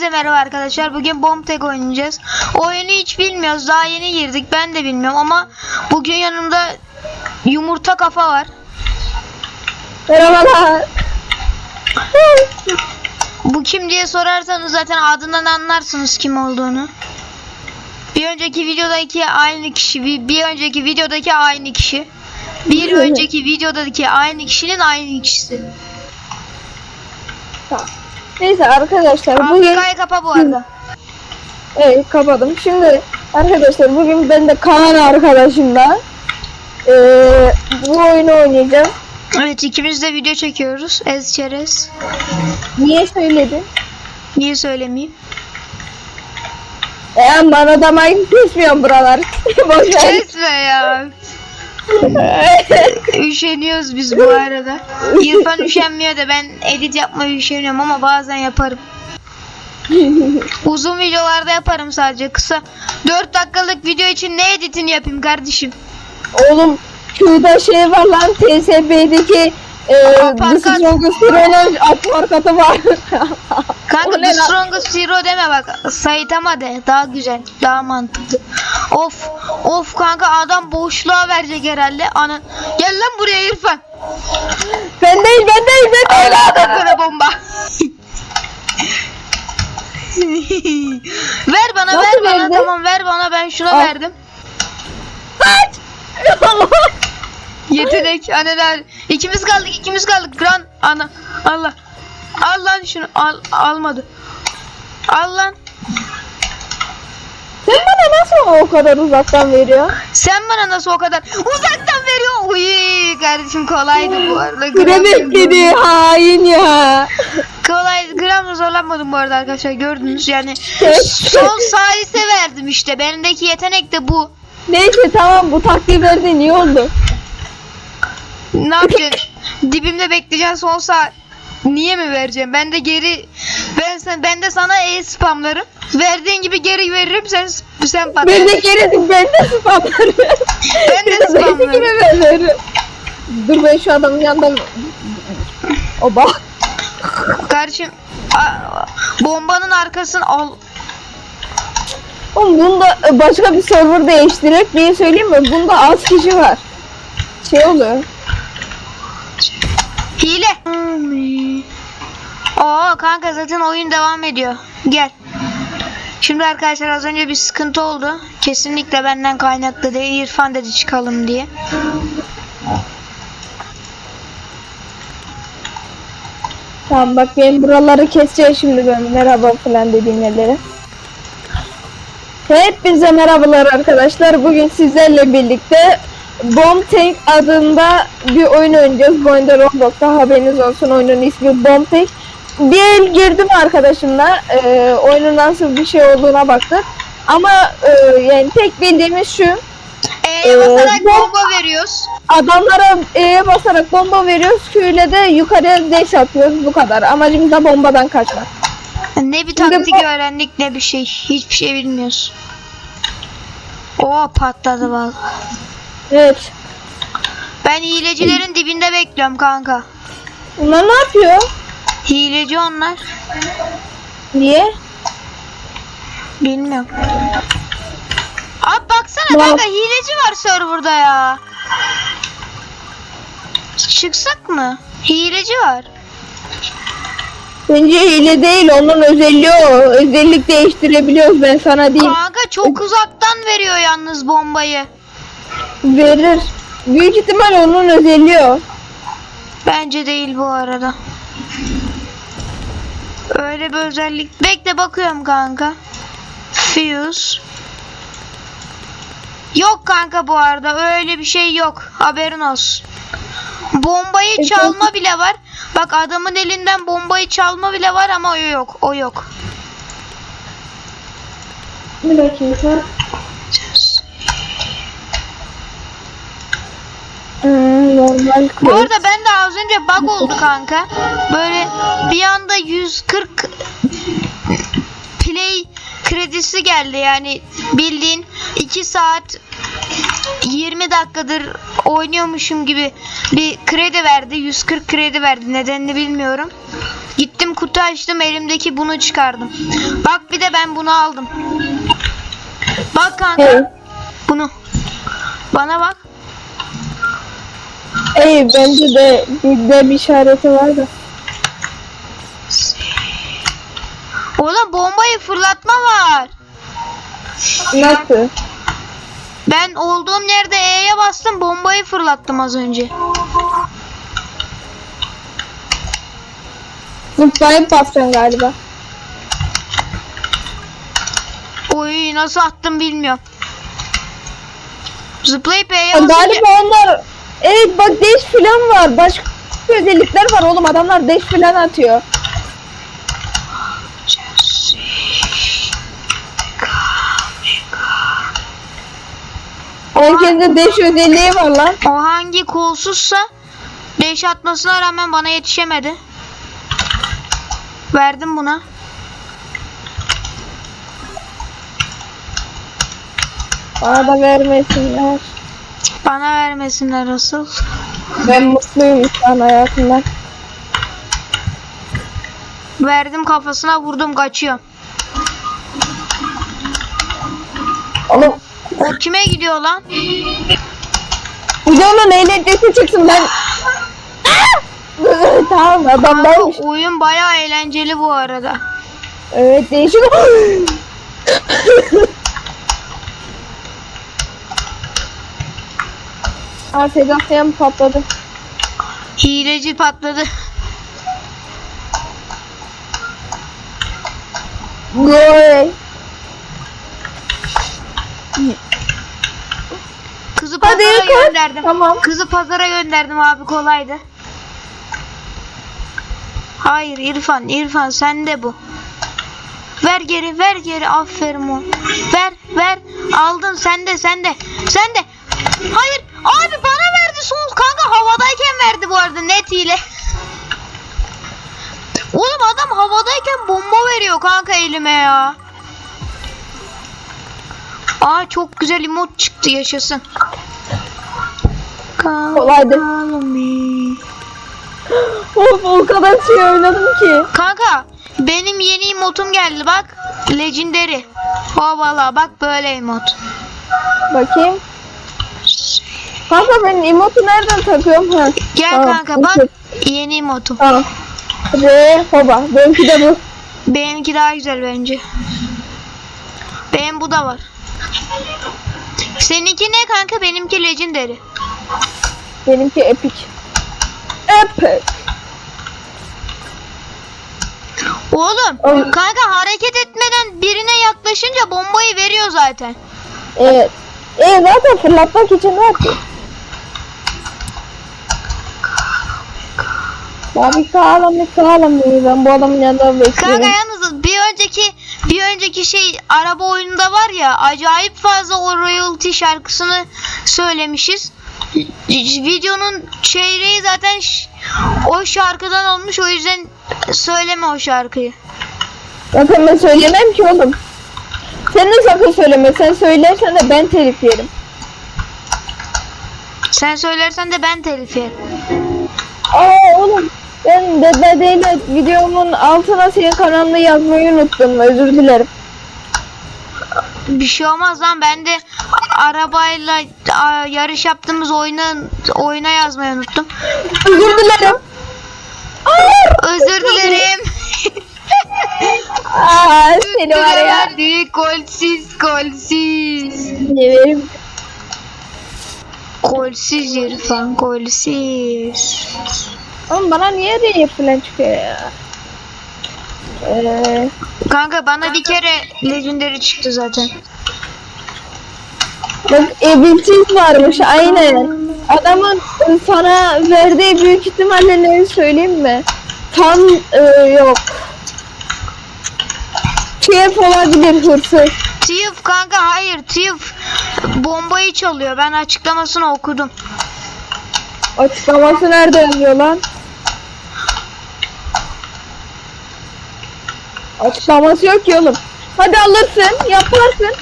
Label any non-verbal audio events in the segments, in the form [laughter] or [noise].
Hepinize merhaba arkadaşlar. Bugün Bomb Tag oynayacağız. Oyunu hiç bilmiyoruz. Daha yeni girdik. Ben de bilmiyorum ama bugün yanımda yumurta kafa var. Merhabalar. Bu kim diye sorarsanız zaten adından anlarsınız kim olduğunu. Bir önceki videodaki aynı kişi, bir, bir önceki videodaki aynı kişi. Bir önceki videodaki aynı kişinin aynı kişisi. Tamam. Neyse arkadaşlar bugün Afrika'yı kapa bu arada. evet kapadım. Şimdi arkadaşlar bugün ben de Kaan arkadaşımla eee bu oyunu oynayacağız. Evet ikimiz de video çekiyoruz. Ez çerez. Niye söyledin? Niye söylemeyeyim? Eğer bana da mayın kesmiyorum buralar. [laughs] Boş ver. Kesme ya. [laughs] Üşeniyoruz biz bu arada. İrfan üşenmiyor da ben edit yapmayı üşeniyorum ama bazen yaparım. Uzun videolarda yaparım sadece. Kısa 4 dakikalık video için ne editini yapayım kardeşim? Oğlum şurada şey var lan TSB'deki eee Aparkat. The Strongest Hero'nun aparkatı var. [laughs] Kanka The? Strongest Hero deme bak. Saitama de. Daha güzel. Daha mantıklı. Of. Of kanka adam boşluğa verecek herhalde. Ana. Gel lan buraya İrfan. ben değil ben değil ben değil. Allah sana bomba. [laughs] ver bana Nasıl ver bana verdin? tamam ver bana ben şuna Al. verdim. Kaç. [laughs] Yetenek aneler. İkimiz kaldık ikimiz kaldık. Gran ana Allah. Al lan şunu al almadı. Al lan. Sen bana nasıl o kadar uzaktan veriyor? Sen bana nasıl o kadar uzaktan veriyor? Uy kardeşim kolaydı bu arada. Gram, ekledi hain ya. kolay gram zorlanmadım bu arada arkadaşlar gördünüz yani. Son salise verdim işte. Benimdeki yetenek de bu. Neyse tamam bu taktiği verdin iyi oldu. Ne yapacaksın? Dibimde bekleyeceksin son saat. Niye mi vereceğim? Ben de geri ben sen ben de sana e spamlarım. Verdiğin gibi geri veririm sen sen Ben patlarsın. de geridim ben de spamlarım. Ben de Ben de spamlarım. ben veririm. Dur ben şu adamın yanından... O bak. Kardeşim bombanın arkasını al. Oğlum bunda başka bir server değiştirip bir söyleyeyim mi? Bunda az kişi var. Şey oluyor. Hile. Oo kanka zaten oyun devam ediyor. Gel. Şimdi arkadaşlar az önce bir sıkıntı oldu. Kesinlikle benden kaynaklı değil. İrfan dedi çıkalım diye. Tamam bak benim buraları keseceğim şimdi ben merhaba falan dediğim yerlere. Hepinize merhabalar arkadaşlar. Bugün sizlerle birlikte Bomb Tank adında bir oyun oynayacağız. Bu oyunda Roblox'ta haberiniz olsun. Oyunun ismi Bomb Tank. Bir el girdim arkadaşımla. Ee, oyunun nasıl bir şey olduğuna baktık. Ama e, yani tek bildiğimiz şu. E'ye Ee, basarak bu- bomba veriyoruz. Adamlara E'ye basarak bomba veriyoruz. Q'yle de yukarıya dash atıyoruz. Bu kadar. Amacımız da bombadan kaçmak. Ne bir Şimdi taktik bu- öğrendik ne bir şey. Hiçbir şey bilmiyoruz. Oo patladı bak. Evet. Ben hilecilerin dibinde bekliyorum kanka. Bunlar ne yapıyor? Hileci onlar. Niye? Bilmiyorum. Abi baksana Bak. kanka hileci var serverda ya. Çıksak mı? Hileci var. Bence hile değil. Onun özelliği o. Özellik değiştirebiliyoruz. Ben sana diyeyim. Kanka çok uzaktan veriyor yalnız bombayı. Verir. Büyük ihtimal onun özelliği o. Bence değil bu arada. Öyle bir özellik. Bekle bakıyorum kanka. Fuse. Yok kanka bu arada öyle bir şey yok. Haberin olsun. Bombayı E, çalma bile var. Bak adamın elinden bombayı çalma bile var ama o yok. O yok. Bir dakika. Normal Bu arada ben de az önce bug oldu kanka. Böyle bir anda 140 play kredisi geldi yani bildiğin 2 saat 20 dakikadır oynuyormuşum gibi bir kredi verdi. 140 kredi verdi. Nedenini bilmiyorum. Gittim kutu açtım elimdeki bunu çıkardım. Bak bir de ben bunu aldım. Bak kanka bunu. Bana bak. Ey bence de bir de bir işareti var da. Oğlum bombayı fırlatma var. Nasıl? Ben olduğum yerde E'ye bastım bombayı fırlattım az önce. Zıplayıp basacaksın galiba. Oy nasıl attım bilmiyorum. Zıplayıp E'ye Ya basınca galiba onlar Evet bak deş filan var. Başka özellikler var oğlum. Adamlar deş filan atıyor. Herkeste deş özelliği var lan. o hangi kolsuzsa deş atmasına rağmen bana yetişemedi. Verdim buna. Bana da vermesinler. Bana vermesinler asıl. Ben mutluyum şu an hayatımdan. Verdim kafasına vurdum kaçıyor. Oğlum O kime gidiyor lan? videonun eğlencesi çıksın ben. tamam adam benmiş. oyun bayağı eğlenceli bu arada. Evet değişik. Aa Sebastian patladı. Hileci patladı. Gol. Kızı Hadi pazara kaç. gönderdim. Tamam. Kızı pazara gönderdim abi kolaydı. Hayır İrfan, İrfan sen de bu. Ver geri, ver geri. Aferin o. Ver, ver. Aldın sen de, sen de. Sen de. Hayır. Abi bana verdi son. Kanka havadayken verdi bu arada net hile. Oğlum adam havadayken bomba veriyor kanka elime ya. Aa çok güzel emot çıktı yaşasın. Kolaydı. Of o kadar şey oynadım ki. Kanka benim yeni emotum geldi bak. Legendary. Havala bak böyle emot. Bakayım. Kanka ben emotu nereden takıyorum? Ha. Gel Tamam, kanka bak yeni emotum. Tamam. R hoba. Benimki de bu. Benimki daha güzel bence. Benim bu da var. Seninki ne kanka? Benimki Legendary. Benimki epic. Epic. Oğlum Oğlum. kanka hareket etmeden birine yaklaşınca bombayı veriyor zaten. Evet. E zaten fırlatmak için var ki. Abi sağlam sağlam değil. Ben bu adamın yanında Kanka bekliyorum. yalnız bir önceki bir önceki şey araba oyununda var ya acayip fazla o royalty şarkısını söylemişiz. Videonun çeyreği zaten ş- o şarkıdan olmuş o yüzden söyleme o şarkıyı. Zaten ben söylemem ki oğlum. Sen de sakın söyleme. Sen söylersen de ben telif yerim. Sen söylersen de ben telif yerim. Aa oğlum. Ben Daylight videomun altına senin kanalını yazmayı unuttum. Özür dilerim. Bir şey olmaz lan ben de arabayla a, yarış yaptığımız oyuna oyuna yazmayı unuttum. Özür dilerim. Özür dilerim. Aa seni var ya. Hadi kolsiz kolsiz. Ne verim? Kolsiz İrfan kolsiz. Oğlum bana niye R falan çıkıyor ya? Eee Kanka bana bir kere legendary çıktı zaten. Bak ebilsiz varmış aynen. Adamın sana verdiği büyük ihtimalle ne söyleyeyim mi? Tam e, yok. Keyif olabilir hırsız. Thief kanka hayır Thief bombayı çalıyor. Ben açıklamasını okudum. Açıklaması nerede yazıyor lan? Açıklaması yok ki oğlum. Hadi alırsın, yaparsın.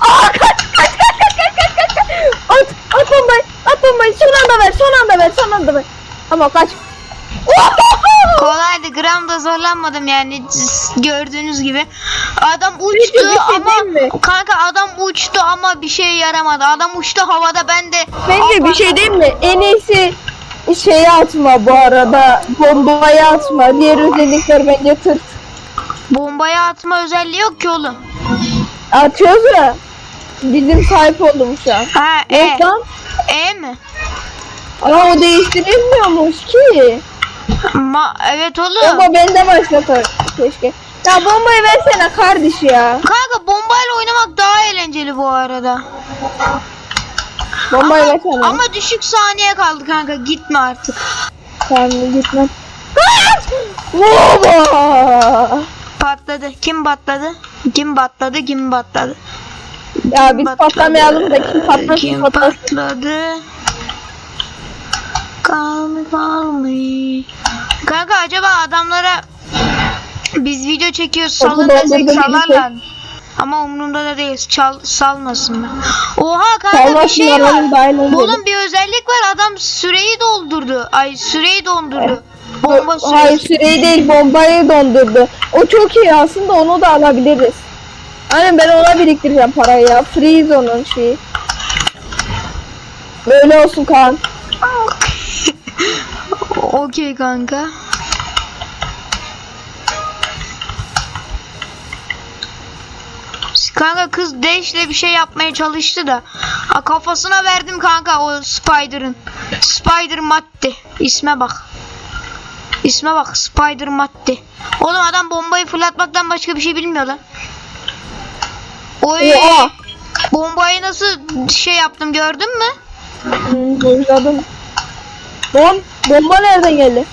Aa kaç kaç kaç kaç kaç kaç kaç kaç. At at bombayı, at bombayı. Son anda ver, son anda ver, son anda ver. Ama kaç. Kolaydı gram da zorlanmadım yani gördüğünüz gibi. Adam Peki, bir uçtu şey ama mi? kanka adam uçtu ama bir şey yaramadı. Adam uçtu havada ben de Bence bir şey değil mi? En iyisi şeyi atma bu arada. Bombayı atma. Diğer özellikler bence tırt. Bombaya atma özelliği yok ki oğlum. Atıyoruz ya. Bizim sahip oldum şu an. Ha e, lan. e mi? Ama o değiştirilmiyormuş ki. Ma evet oğlum. Ama bende başlasa keşke. Ya bombayı versene kardeş ya. Kanka bombayla oynamak daha eğlenceli bu arada. Bombayı ama, versene. ama düşük saniye kaldı kanka gitme artık. Tamam gitmem. Kaç! Patladı. Kim patladı? Kim patladı? Kim patladı? Ya biz Patladı. patlamayalım da kim patlasın Kim patlasın. patladı? Kalmi kalmi. Kanka acaba adamlara biz video çekiyoruz salın desek salarlar. Ama umurumda da değil. Çal, salmasınlar. Oha kanka bir şey var. Oğlum bir özellik var. Adam süreyi doldurdu. Ay süreyi dondurdu. Bomba Hayır süresi. süreyi değil bombayı dondurdu. O çok iyi aslında onu da alabiliriz. Aynen ben ona biriktireceğim parayı ya. Freeze onun şeyi. Böyle olsun Kaan. [laughs] Okey kanka. Kanka kız Dash'le bir şey yapmaya çalıştı da ha, kafasına verdim kanka o Spider'ın. Spider madde. İsme bak. İsme bak Spider madde. Oğlum adam bombayı fırlatmaktan başka bir şey bilmiyor lan. Oy. Oha. Bombayı nasıl şey yaptım gördün mü? Boyladım. Bom, bomba nereden geldi?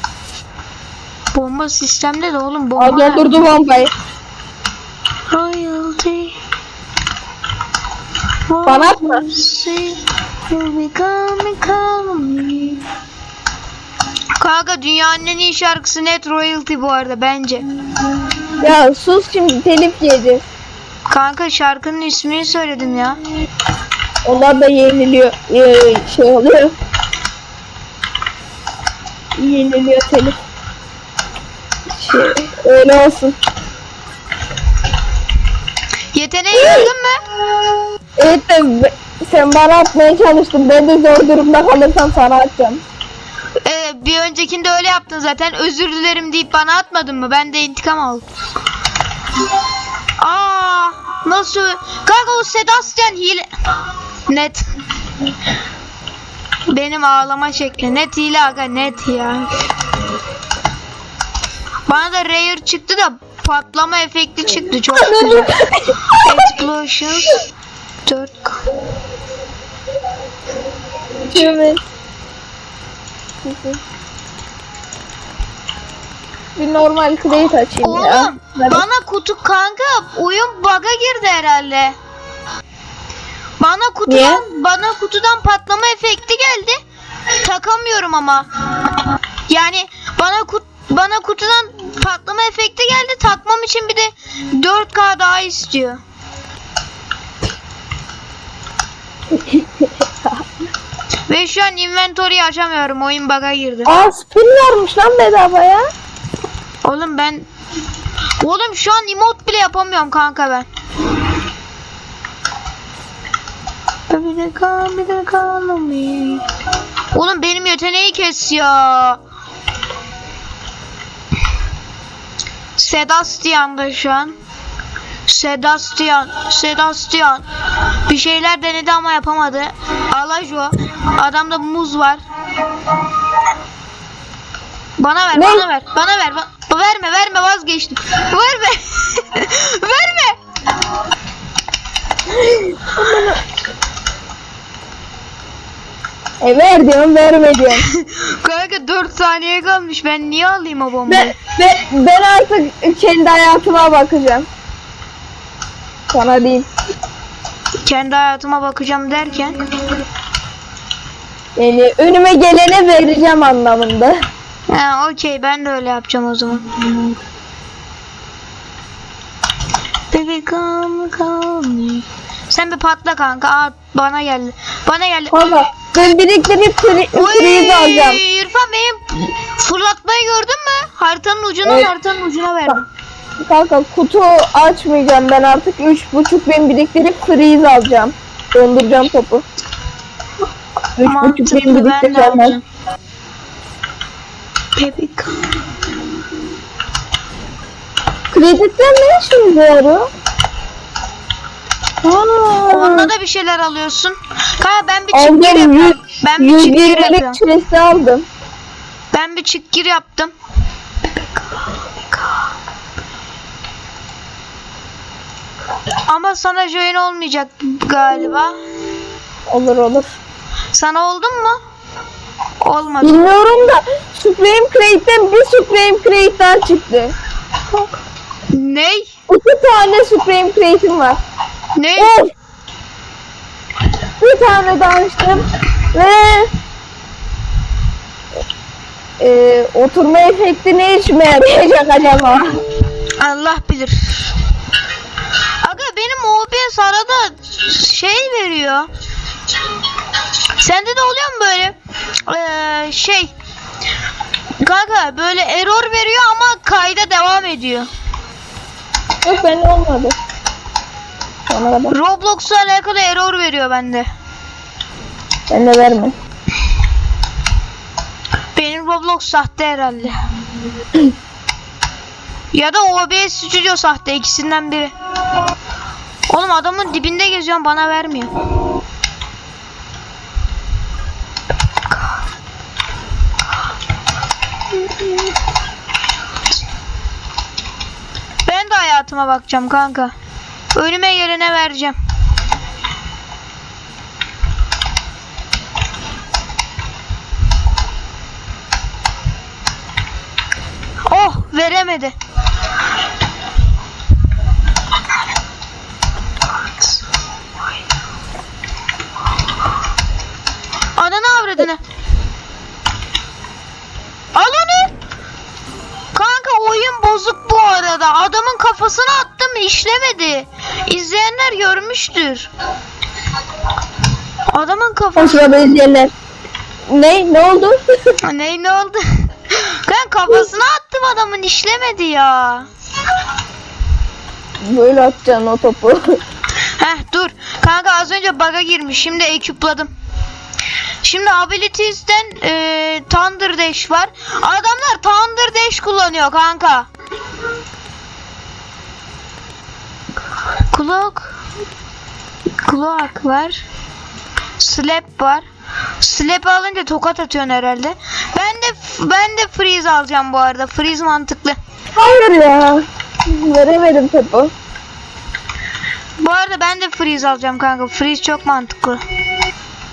Bomba sistemde de oğlum Aa, bomba. dondurdu bombayı. Royalty. Me, call me. Kanka dünyanın en iyi şarkısı net royalty bu arada bence. Ya sus şimdi telif yiyeceğiz. Kanka şarkının ismini söyledim ya. Onlar da yeniliyor. Ee, şey oluyor. Yeniliyor telif. Şey, öyle olsun. Yeteneği gördün mü? Evet de sen bana atmaya çalıştın. Ben de zor durumda kalırsam sana atacağım. Ee, bir öncekinde öyle yaptın zaten. Özür dilerim deyip bana atmadın mı? Ben de intikam aldım. Aa, nasıl? Kanka o Sebastian hile... Net. Benim ağlama şekli. Net hile aga net ya. Bana da rare çıktı da patlama efekti çıktı çok [laughs] güzel. Explosions 4 Evet. Bir normal crate açayım ya. Oğlum bana kutu kanka oyun bug'a girdi herhalde. Bana kutudan Niye? bana kutudan patlama efekti geldi. Takamıyorum ama. Yani bana kut bana kutudan patlama efekti geldi. Takmam için bir de 4K daha istiyor. [laughs] Ve şu an inventory'yi açamıyorum. Oyun bug'a girdi. Aa spin varmış lan bedava ya. Oğlum ben Oğlum şu an emote bile yapamıyorum kanka ben. Bir de kal, bir de kal me. Oğlum benim yeteneği kes ya. Sebastian'da şu an. Sebastian, Sebastian. Bir şeyler denedi ama yapamadı. Alajo. Adamda muz var. Bana ver, Ne? bana ver, bana ver. Ba- verme, verme vazgeçtim. Verme. [laughs] verme. E ver diyorum verme diyorum. [laughs] Kanka 4 saniye kalmış. Ben niye alayım o bombayı? ben, ben, ben artık kendi hayatıma bakacağım. Sana diyeyim. Kendi hayatıma bakacağım derken. Yani önüme gelene vereceğim anlamında. Ha okey ben de öyle yapacağım o zaman. Baby come come. Sen bir patla kanka. Aa, bana geldi. Bana geldi. Kanka ben biriktirip freeze alacağım. İrfan benim Fırlatmayı gördün mü? Haritanın ucuna Evet. haritanın ucuna verdim. Kanka kutu açmayacağım ben artık 3.5 bin biriktirip freeze alacağım. Donduracağım topu. 3.5 bin Mantıklı ben de biriktireceğim ben. alacağım. Bebek. Kreditler ne işimize yarıyor? Aa, Onunla da bir şeyler alıyorsun. Kanka ben bir çık gir aldım yapıyorum. Ben bir çık gir 120'lik yapıyorum. çilesi aldım. Ben bir çık gir yaptım. Ama sana join olmayacak galiba. Olur olur. Sana oldun mu? Olmadı. Bilmiyorum da Supreme Crate'den bir Supreme Crate daha çıktı. Ney? İki tane Supreme Crate'im var. Ney? Of! Bir tane daha açtım ve e, oturma efekti ne işime yarayacak acaba? Allah bilir. Benim OBS arada şey veriyor. Sende de oluyor mu böyle? Ee, şey. Kanka böyle error veriyor ama kayda devam ediyor. Yok bende olmadı. Roblox'la alakalı error veriyor bende. Ben de verme. Benim Roblox sahte herhalde. [clears throat] ya da OBS Studio sahte ikisinden biri. Oğlum adamın dibinde geziyorum bana vermiyor. Ben de hayatıma bakacağım kanka. Önüme gelene vereceğim. Oh veremedi. Avradını. Al onu. Kanka oyun bozuk bu arada. Adamın kafasına attım işlemedi. İzleyenler görmüştür. Adamın kafası... Hoşuma izleyenler. Ne? Ne oldu? [laughs] Ne ne oldu? Ben kafasına attım adamın işlemedi ya. Böyle atacaksın o topu. Heh dur. Kanka az önce bug'a girmiş. Şimdi ekipladım. Şimdi abilities'ten e, Thunder Dash var. Adamlar Thunder Dash kullanıyor kanka. Kulak. Kulak var. Slap var. Slap alınca tokat atıyorsun herhalde. Ben de ben de freeze alacağım bu arada. Freeze mantıklı. Hayır ya. Veremedim topu. Bu arada ben de freeze alacağım kanka. Freeze çok mantıklı.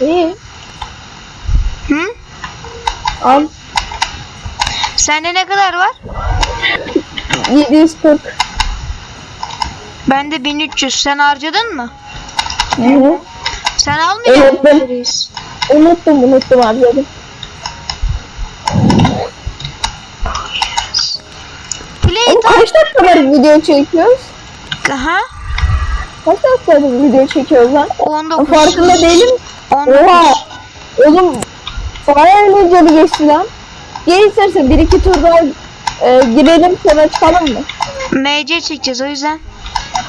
İyi. Al. Sende ne kadar var? 740. Bende 1300. Sen harcadın mı? Hı hı. Sen mısın ben- freeze? Unuttum unuttum dedim. Play Oğlum kaç dakikadır video çekiyoruz? Aha. Kaç dakikadır video çekiyoruz lan? 19. Farkında değilim. 19. Oha. Oğlum bayağı eğlenceli geçti lan. Gel istersen bir iki tur daha e, girelim sonra çıkalım mı? MC çekeceğiz o yüzden.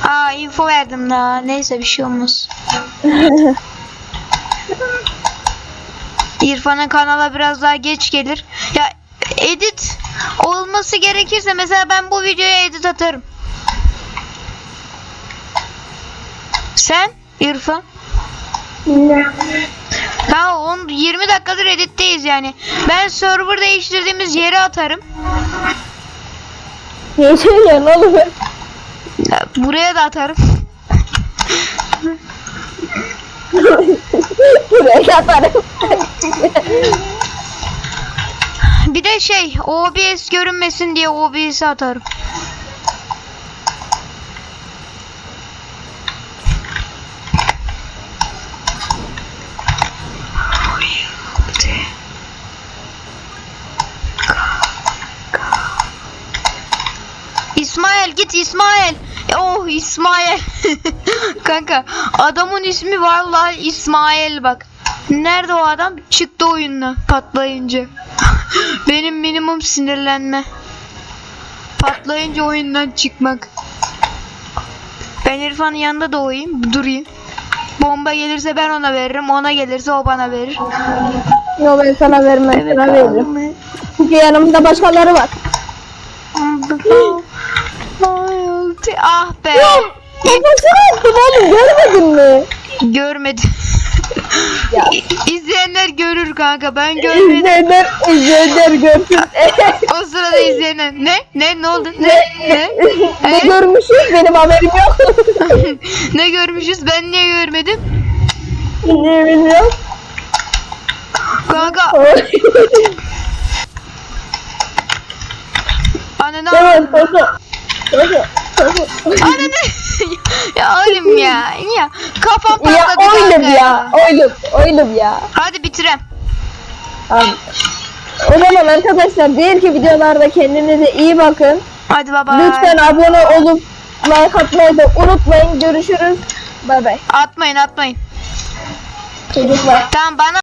Aa info verdim daha. Neyse bir şey olmaz. [laughs] İrfan'ın kanala biraz daha geç gelir. Ya edit olması gerekirse mesela ben bu videoya edit atarım. Sen İrfan? Ha 10 20 dakikadır editteyiz yani. Ben server değiştirdiğimiz yere atarım. Ne söylüyorsun oğlum? Ya, Buraya da atarım. Buraya atarım. Bir de şey OBS görünmesin diye OBS'i atarım. İsmail. Oh İsmail. [laughs] Kanka adamın ismi vallahi İsmail bak. Nerede o adam? Çıktı oyundan patlayınca. [laughs] Benim minimum sinirlenme. Patlayınca oyundan çıkmak. Ben İrfan'ın yanında da oyayım, durayım. Bomba gelirse ben ona veririm, ona gelirse o bana verir. Yo ben sana vermem. sana veririm. Çünkü yanımda başkaları var. Ah be. Kafasını attım oğlum görmedin mi? Görmedim. Ya. İzleyenler görür kanka. Ben görmedim. İzleyenler, izleyenler görsün. O sırada izleyenler. Ne? Ne? Ne oldu? Ne? Ne? ne Ee? görmüşüz benim haberim yok. [laughs] ne görmüşüz? Ben niye görmedim? ne bilmiyorum. Kanka [laughs] ananı Tamam Tosu. Ananı [laughs] ya oğlum ya ya kafam Ya patladı oylum kanka ya. Oylum. Oylum ya. Hadi bitirem. Tamam. O zaman arkadaşlar diğer ki videolarda kendinize iyi bakın. Hadi baba. Lütfen abone olup like atmayı da unutmayın. Görüşürüz. Bay bay. Atmayın atmayın. Çocuklar. Tamam bana